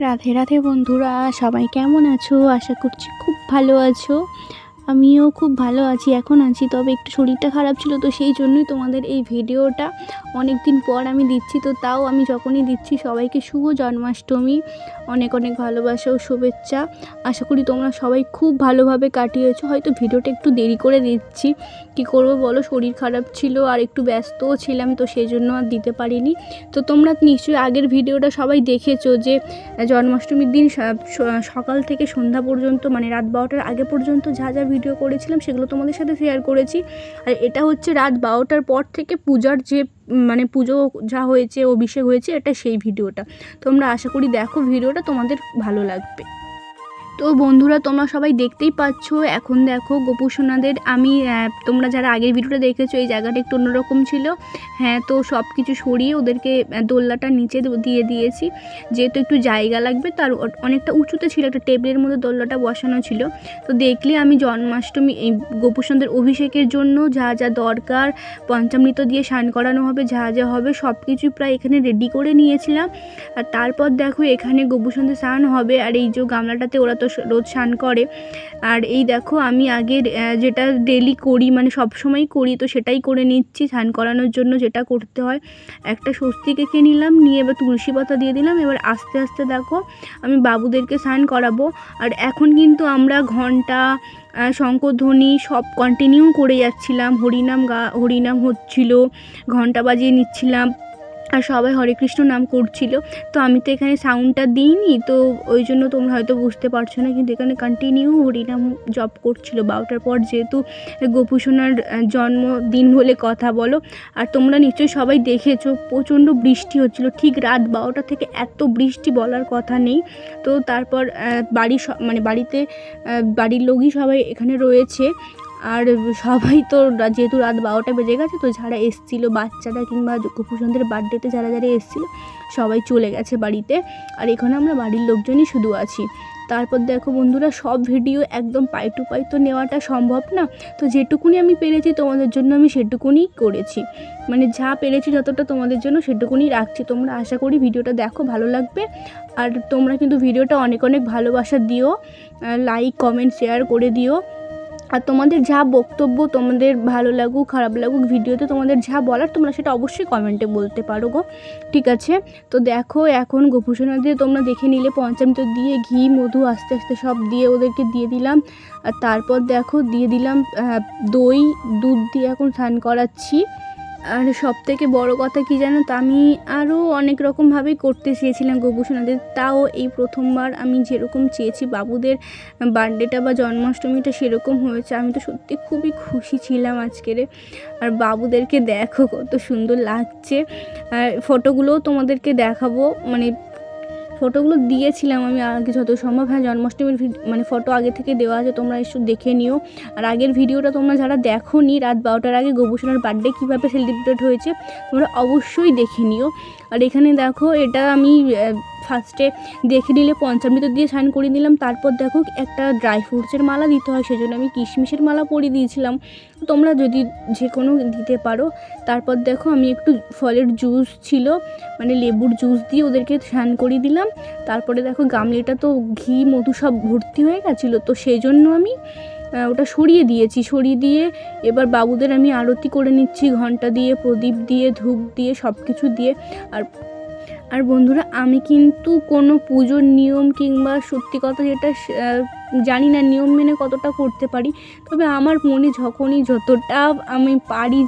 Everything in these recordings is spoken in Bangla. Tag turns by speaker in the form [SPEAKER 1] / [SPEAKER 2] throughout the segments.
[SPEAKER 1] রাধে রাধে বন্ধুরা সবাই কেমন আছো? আশা করছি খুব ভালো আছো। আমিও খুব ভালো আছি, এখন আছি। তবে একটু শরীরটা খারাপ ছিল, তো সেই জন্যই তোমাদের এই ভিডিওটা অনেক দিন পর আমি দিচ্ছি। তো তাও আমি যখনই দিচ্ছি, সবাইকে শুভ জন্মাষ্টমী। অনেক অনেক ভালোবাসা ও শুভেচ্ছা। আশা করি তোমরা সবাই খুব ভালোভাবে কাটিয়েছো। হয়তো ভিডিওটা একটু দেরি করে দিচ্ছি। কি করব বলো? শরীর খারাপ ছিল আর একটু ব্যস্তও ছিলাম, তো সেই জন্য আর দিতে পারিনি। তো তোমরা নিশ্চয়ই আগের ভিডিওটা সবাই দেখেছ যে, জন্মাষ্টমীর দিন সকাল থেকে সন্ধ্যা পর্যন্ত মানে রাত বারোটার আগে পর্যন্ত যা যা ভিডিও করেছিলাম, সেগুলো তোমাদের সাথে শেয়ার করেছি। আর এটা হচ্ছে রাত বারোটার পর থেকে পূজার যে মানে পুজো যা হয়েছে, অভিষেক হয়েছে, এটা সেই ভিডিওটা তোমরা আশা করি দেখো ভিডিওটা তোমাদের ভালো লাগবে। তো বন্ধুরা তোমরা সবাই দেখতেই পাচ্ছ। এখন দেখো গোপু সোনাদের আমি তোমরা যারা আগের ভিডিওটা দেখেছ এই জায়গাটা একটু অন্যরকম ছিল। হ্যাঁ তো সব কিছু সরিয়ে ওদেরকে আহ, দোলনাটা নিচে দিয়ে দিয়েছি। যেহেতু একটু জায়গা লাগবে তার অনেকটা উঁচুতে ছিল একটা টেবিলের মধ্যে দোলনাটা বসানো ছিল। তো দেখলে আমি জন্মাষ্টমী এই গোপু সোনাদের অভিষেকের জন্য যা যা দরকার পঞ্চামৃত দিয়ে স্নান করানো হবে যা যা হবে সব কিছু প্রায় এখানে রেডি করে নিয়েছিলাম। আর তারপর দেখো এখানে গোপুসন্ধে স্নান হবে। আর এই যে গামলাটাতে ওরা তো রোজ স্নান করে। আর এই দেখো আমি আগে যেটা ডেলি করি মানে সব সময় করি, তো সেটাই করে নিচ্ছি। স্নান করানোর জন্য যেটা করতে হয়, একটা স্বস্তি কেকে নিলাম, নিয়ে এবার তুলসী পাতা দিয়ে দিলাম। এবার আস্তে আস্তে দেখো আমি বাবুদেরকে স্নান করাবো। আর এখন কিন্তু আমরা ঘণ্টা শঙ্করধ্বনি সব কন্টিনিউ করে যাচ্ছিলাম। হরিনাম গা, হরিনাম হচ্ছিল, ঘণ্টা বাজিয়ে নিচ্ছিলাম। আর সবাই হরে কৃষ্ণ নাম করছিল। তো আমি তো এখানে সাউন্ডটা দিইনি, তো ওই জন্য তোমরা হয়তো বুঝতে পারছ না, কিন্তু এখানে কন্টিনিউ হরিনাম জপ করছিল। বারোটার পর যেহেতু গোপুসোনার জন্মদিন বলে কথা বলো, আর তোমরা নিশ্চয়ই সবাই দেখেছ, প্রচণ্ড বৃষ্টি হচ্ছিল। ঠিক রাত বারোটা থেকে এত বৃষ্টি বলার কথা নেই। তো তারপর বাড়ি মানে বাড়িতে বাড়ির লোকই সবাই এখানে রয়েছে। আর সবাই তো যেহেতু রাত বারোটা বেজে গেছে, তো যারা এসছিল, বাচ্চারা কিংবা গোপুসন্দের বার্থডেতে যারা যারা এসছিল, সবাই চলে গেছে বাড়িতে। আর এখানে আমরা বাড়ির লোকজনই শুধু আছি। তারপর দেখো বন্ধুরা, সব ভিডিও একদম পাই টু পাই তো নেওয়াটা সম্ভব না। তো যেটুকুনি আমি পেরেছি তোমাদের জন্য আমি সেটুকুনি করেছি। মানে যা পেরেছি যতটা তোমাদের জন্য সেটুকুনি রাখছি। তোমরা আশা করি ভিডিওটা দেখো, ভালো লাগবে। আর তোমরা কিন্তু ভিডিওটা অনেক অনেক ভালোবাসা দিও। লাইক কমেন্ট শেয়ার করে দিও। আর তোমাদের যা বক্তব্য তোমাদের ভালো লাগুক, খারাপ লাগুক, ভিডিওতে তোমাদের যা বলার তোমরা সেটা অবশ্যই কমেন্টে বলতে পারো গো। ঠিক আছে? তো দেখো, এখন গোপুসোনা দিয়ে তোমরা দেখে নিলে পঞ্চামৃত দিয়ে ঘি, মধু আস্তে আস্তে সব দিয়ে ওদেরকে দিয়ে দিলাম। আর তারপর দেখো, দিয়ে দিলাম দই, দুধ দিয়ে এখন স্নান করাচ্ছি। আর সব থেকে বড় কথা কি জানো? তা আমি আরও অনেক রকমভাবেই করতে চেয়েছিলাম গোপুসোনাদের তাও এই প্রথমবার আমি যেরকম চেয়েছি বাবুদের বার্থডেটা বা জন্মাষ্টমীটা সেরকম হয়েছে। আমি তো সত্যি খুবই খুশি ছিলাম আজকেরে আর বাবুদেরকে দেখো কত সুন্দর লাগছে। আর ফটোগুলোও তোমাদেরকে দেখাবো। মানে ফটোগুলো দিয়েছিলাম আমি আগে যত সম্ভব হ্যাঁ জন্মাষ্টমীর মানে ফটো আগে থেকে দেওয়া আছে, তোমরা একটু দেখে নিও। আর আগের ভিডিওটা তোমরা যারা দেখো নি রাত বারোটার আগে গোপুসোনার বার্থডে কীভাবে সেলিব্রেট হয়েছে, তোমরা অবশ্যই দেখে নিও। আর এখানে দেখো, এটা আমি ফার্স্টে দেখে নিলে পঞ্চামৃত দিয়ে স্নান করিয়ে দিলাম তারপর দেখো একটা ড্রাই ফ্রুটসের মালা দিতে হয়, সেজন্য আমি কিশমিশের মালা পরিয়ে দিয়েছিলাম। তোমরা যদি যে কোনো দিতে পারো। তারপর দেখো আমি একটু ফলের জুস ছিল মানে লেবুর জুস দিয়ে ওদেরকে স্নান করিয়ে দিলাম। তারপরে দেখো গামলিটা তো ঘি, মধু সব ভর্তি হয়ে গেছিল, তো সেই জন্য আমি ওটা সরিয়ে দিয়েছি। সরিয়ে দিয়ে এবার বাবুদের আমি আরতি করে নিচ্ছি, ঘণ্টা দিয়ে, প্রদীপ দিয়ে, ধূপ দিয়ে সব কিছু দিয়ে। আর আর বন্ধুরা, আমি কিন্তু কোনো পুজোর নিয়ম কিংবা সত্যি কথা যেটা জানি না নিয়ম মেনে কতটা করতে পারি, তবে আমার মনে যখনই যতটা আমি পারি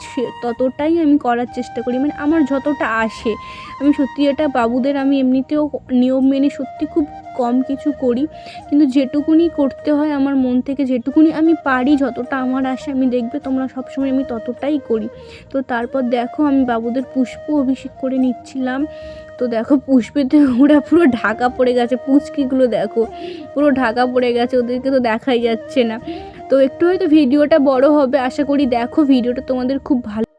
[SPEAKER 1] ততটাই আমি করার চেষ্টা করি। মানে আমার যতটা আসে, আমি সত্যি এটা বাবুদের আমি এমনিতেও নিয়ম মেনে সত্যি খুব কম কিছু করি, কিন্তু যেটুকুনি করতে হয় আমার মন থেকে যেটুকুনি আমি পারি, যতটা আমার আসে আমি দেখবে তোমরা সবসময় আমি ততটাই করি। তো তারপর দেখো আমি বাবুদের পুষ্প অভিষেক করে নিচ্ছিলাম। তো দেখো পুষ্পিতে ওরা পুরো ঢাকা পড়ে গেছে, পুচকিগুলো দেখো, পুরো ঢাকা পড়ে গেছে, ওদেরকে তো দেখাই যাচ্ছে না। তো একটু হয়তো ভিডিওটা বড় হবে, আশা করি দেখো ভিডিওটা তোমাদের খুব ভালো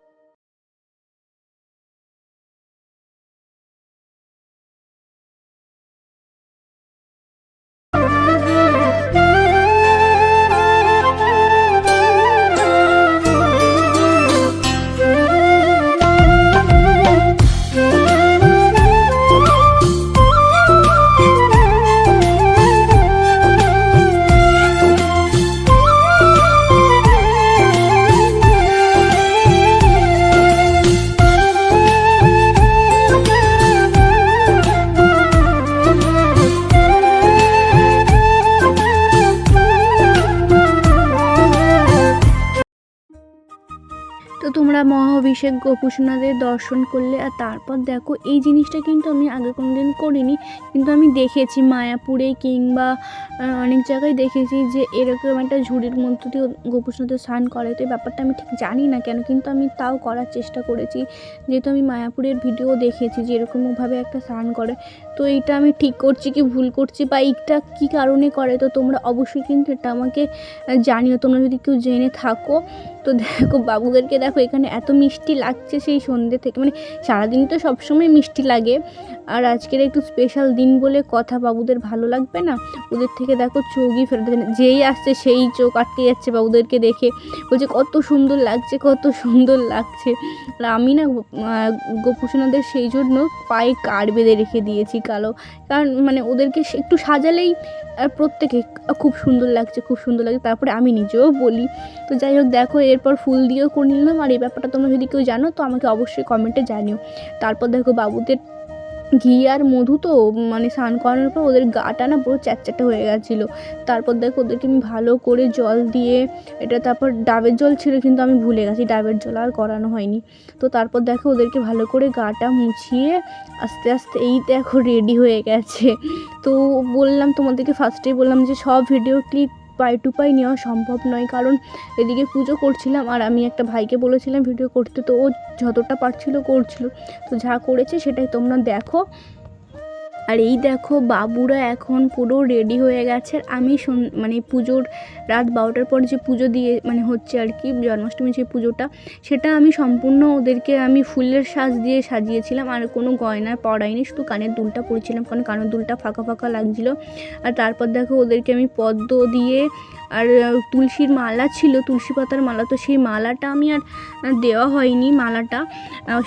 [SPEAKER 1] mo. এসে গোপুসোনাদের দর্শন করলে আর তারপর দেখো, এই জিনিসটা কিন্তু আমি আগে কোনোদিন করিনি। কিন্তু আমি দেখেছি মায়াপুরে কিংবা অনেক জায়গায় দেখেছি যে এরকম একটা ঝুড়ির মধ্যে দিয়ে গোপুসোনাদের স্নান করে তো এই ব্যাপারটা আমি ঠিক জানি না কেন, কিন্তু আমি তাও করার চেষ্টা করেছি। যেহেতু আমি মায়াপুরের ভিডিও দেখেছি যে এরকমভাবে একটা স্নান করে। তো এইটা আমি ঠিক করছি কি ভুল করছি বা এইটা কী কারণে করে? তো তোমরা অবশ্যই কিন্তু এটা আমাকে জানিও। তোমরা যদি কেউ জেনে থাকো, তো দেখো বাবুদেরকে দেখো, এখানে এত মিষ্টি লাগছে সেই সন্ধ্যে থেকে। মানে সারাদিন তো সবসময় মিষ্টি লাগে। আর আজকের একটু স্পেশাল দিন বলে কথা বাবুদের ভালো লাগবে না? ওদের থেকে দেখো চোখই ফেরত। যেই আসছে সেই চোখ আটকে যাচ্ছে বাবুদেরকে দেখে। বলছে, কত সুন্দর লাগছে, কত সুন্দর লাগছে। আর আমি না গোপুসোনাদের সেই জন্য পায়ে কার বেঁধে রেখে দিয়েছি কালো। কারণ মানে ওদেরকে একটু সাজালেই আর প্রত্যেকে খুব সুন্দর লাগছে, খুব সুন্দর লাগছে। তারপরে আমি নিজেও বলি। তো যাই হোক, দেখো, এরপর ফুল দিয়েও করে নিলাম। আর এই ব্যাপারটা তোমরা যদি কেউ জানো, তো আমাকে অবশ্যই কমেন্টে জানিও। তারপর দেখো বাবুদের ঘি আর মধু তো মানে স্নান করানোর পর ওদের গাটা না পুরো চ্যাটচ্যাটে হয়ে গেছিল। তারপর দেখো ওদেরকে আমি ভালো করে জল দিয়ে, এটা তারপর ডাবের জল ছিল কিন্তু আমি ভুলে গেছি, ডাবের জল আর করানো হয়নি। তো তারপর দেখো ওদেরকে ভালো করে গাটা মুছিয়ে আস্তে আস্তে এই দেখো রেডি হয়ে গেছে। তো বললাম তোমাদেরকে ফার্স্টেই বললাম যে সব ভিডিও ক্লিপ পাই টু পাই নেওয়া সম্ভব নয়, কারণ এদিকে পুজো করছিলাম আর আমি একটা ভাইকে বলেছিলাম ভিডিও করতে, তো ও যতটা পারছিল করছিল। তো যা করেছে সেটাই তোমরা দেখো। আর এই দেখো বাবুরা এখন পুরো রেডি হয়ে গেছে। আমি মানে পুজোর রাত বারোটার পর যে পুজো দিয়ে মানে হচ্ছে আর কি, জন্মাষ্টমী যে পুজোটা, সেটা আমি সম্পূর্ণ ওদেরকে আমি ফুলের সাজ দিয়ে সাজিয়েছিলাম। আর কোনো গয়না পড়াইনি শুধু কানের দুলটা পরেছিলাম, কারণ কানের দুলটা ফাঁকা ফাঁকা লাগছিল। আর তারপর দেখো ওদেরকে আমি পদ্ম দিয়ে আর তুলসীর মালা ছিল তুলসী পাতার মালা তো সেই মালাটা আমি আর দেওয়া হয়নি মালাটা।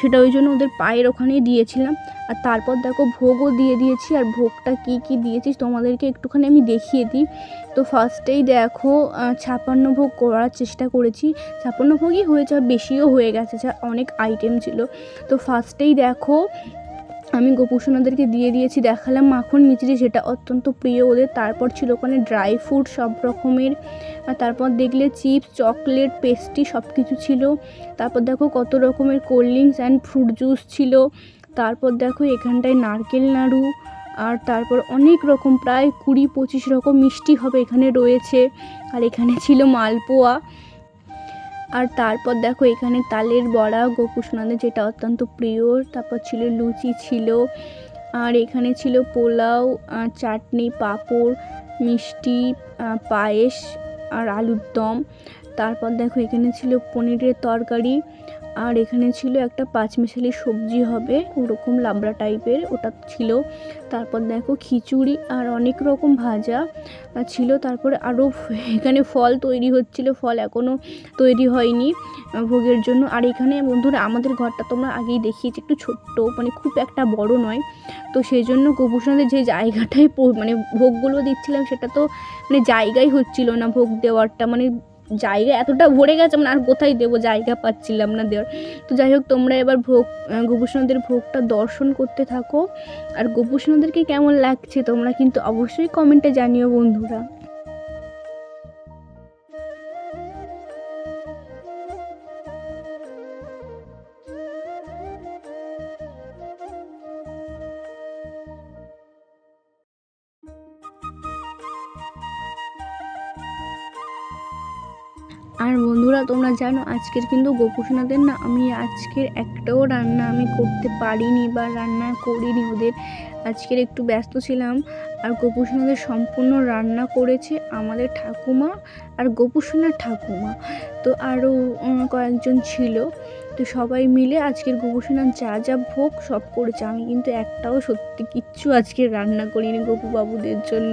[SPEAKER 1] সেটা ওই জন্য ওদের পায়ের ওখানেই দিয়েছিলাম। আর তারপর দেখো ভোগও দিয়ে দিয়েছি। আর ভোগটা কি কি দিয়েছি তোমাদেরকে একটুখানি আমি দেখিয়ে দিই। তো ফার্স্টেই দেখো আহ, ছাপ্পান্ন ভোগ করার চেষ্টা করেছি। ছাপ্পান্ন ভোগই হয়েছে বেশিও হয়ে গেছে যা অনেক আইটেম ছিল। তো ফার্স্টেই দেখো আমি গোপুসোনাদেরকে দিয়ে দিয়েছি, দেখালাম মাখন মিচড়ি যেটা অত্যন্ত প্রিয় ওদের। তারপর ছিল ওখানে ড্রাই ফ্রুট সব রকমের। আর তারপর দেখলে চিপস চকলেট পেস্ট্রি সব কিছু ছিল। তারপর দেখো কত রকমের cold drinks and fruit juice ছিল। তারপর দেখো এখানটায় নারকেল নাড়ু। আর তারপর অনেক রকম, প্রায় কুড়ি পঁচিশ রকম মিষ্টি হবে এখানে রয়েছে। আর এখানে ছিল মালপোয়া। আর তারপর দেখো এখানে তালের বড়া গোপুষণাদের যেটা অত্যন্ত প্রিয়, তারপর ছিল লুচি ছিল, আর এখানে ছিল পোলাও চাটনি, পাঁপড়, মিষ্টি পায়েস, আর আলুর দম। তারপর দেখো এখানে ছিল পনিরের তরকারি আর এখানে ছিল একটা পাঁচমিশালি সবজি হবে, ওরকম লাবড়া টাইপের, ওটা ছিল। তারপর দেখো খিচুড়ি আর অনেক রকম ভাজা ছিল। তারপরে আরও এখানে ফল তৈরি হচ্ছিল, ফল এখনও তৈরি হয়নি ভোগের জন্য। আর এখানে বন্ধুরা, আমাদের ঘরটা তোমরা আগেই দেখিয়েছি, একটু ছোট্ট মানে খুব একটা বড় নয়। তো সেই জন্য গোপুসোনাদের যে জায়গাটায় মানে ভোগগুলো দিচ্ছিলাম, সেটা তো মানে জায়গাই হচ্ছিল না ভোগ দেওয়ারটা। মানে জায়গা এতটা ভরে গেছে মানে আর কোথায় দেবো? জায়গা পাচ্ছিলাম না দেওয়ার। তো যাই হোক, তোমরা এবার ভোগ গোপুষ্ণদের ভোগটা দর্শন করতে থাকো। আর গোপুষ্ণদেরকে কেমন লাগছে তোমরা কিন্তু অবশ্যই কমেন্টে জানিও বন্ধুরা। আর বন্ধুরা, তোমরা জানো আজকের কিন্তু গোপুসোনাদের না, আমি আজকের একটাও রান্না আমি করতে পারিনি বা রান্না করিনি ওদের। আজকের একটু ব্যস্ত ছিলাম আর গোপুসোনাদের সম্পূর্ণ রান্না করেছে আমাদের ঠাকুমা আর গোপুসোনার ঠাকুমা। তো আরও কয়েকজন ছিল। তো সবাই মিলে আজকের গোপুসোনার যা যা ভোগ সব করেছে। আমি কিন্তু একটাও সত্যি কিচ্ছু আজকে রান্না করিনি গোপু বাবুদের জন্য।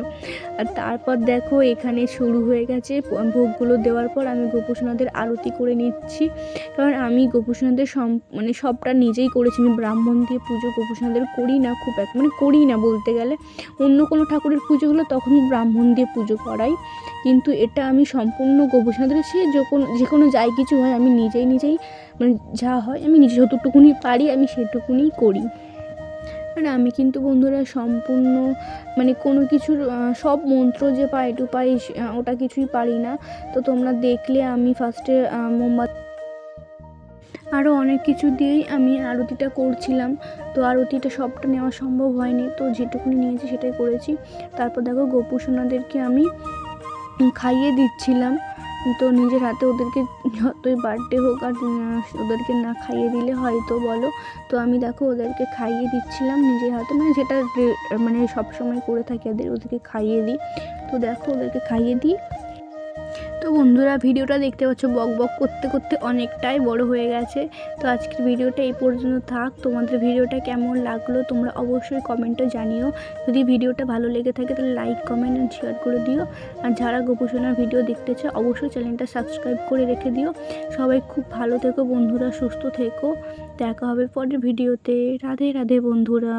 [SPEAKER 1] আর তারপর দেখো এখানে শুরু হয়ে গেছে ভোগগুলো দেওয়ার পর আমি গোপুসোনাদের আরতি করে নিচ্ছি। কারণ আমি গোপুসোনাদের সম মানে সবটা নিজেই করেছি। আমি ব্রাহ্মণ দিয়ে পুজো গোপুসোনাদের করি না খুব এক মানে করি না বলতে গেলে। অন্য কোনো ঠাকুরের পুজো হলে তখনই ব্রাহ্মণ দিয়ে পুজো করাই। কিন্তু এটা আমি সম্পূর্ণ গোপুসোনাদের সে যখন যে কোনো যাই কিছু হয় আমি নিজেই নিজেই মানে যা হয় আমি নিজে যতটুকুনি পারি আমি সেটুকুনি করি। আর আমি কিন্তু বন্ধুরা সম্পূর্ণ মানে কোনো কিছুর সব মন্ত্র যে পাই টু পাই ওটা কিছুই পারি না। তো তোমরা দেখলে আমি ফার্স্টে মোমবাতি আরও অনেক কিছু দিয়েই আমি আরতিটা করছিলাম। তো আরতিটা সবটা নেওয়া সম্ভব হয়নি। তো যেটুকুনি নিয়েছি সেটাই করেছি। তারপর দেখো গোপু সোনাদেরকে আমি খাইয়ে দিচ্ছিলাম। তো নিজের হাতে ওদেরকে যতই বার্থডে হোক আর ওদেরকে না খাইয়ে দিলে হয়তো বলো। তো আমি দেখো ওদেরকে খাইয়ে দিচ্ছিলাম নিজের হাতে। মানে যেটা মানে সবসময় করে থাকি ওদের, ওদেরকে খাইয়ে দিই। তো দেখো ওদেরকে খাইয়ে দিই। তো বন্ধুরা, ভিডিওটা দেখতে পাচ্ছ, বক বক করতে করতে অনেকটাই বড় হয়ে গেছে। তো আজকের ভিডিওটা এই পর্যন্ত থাক। তোমাদের ভিডিওটা কেমন লাগল তোমরা অবশ্যই কমেন্টে জানিও। যদি ভিডিওটা ভালো লেগে থাকে, তাহলে লাইক কমেন্ট অ্যান্ড শেয়ার করে দিও। আর যারা গোপোষণার ভিডিও দেখতে চাও, অবশ্যই চ্যানেলটা সাবস্ক্রাইব করে রেখে দিও। সবাই খুব ভালো থেকো, বন্ধুরা সুস্থ থেকো। দেখা হবে পরের ভিডিওতে। রাধে রাধে বন্ধুরা।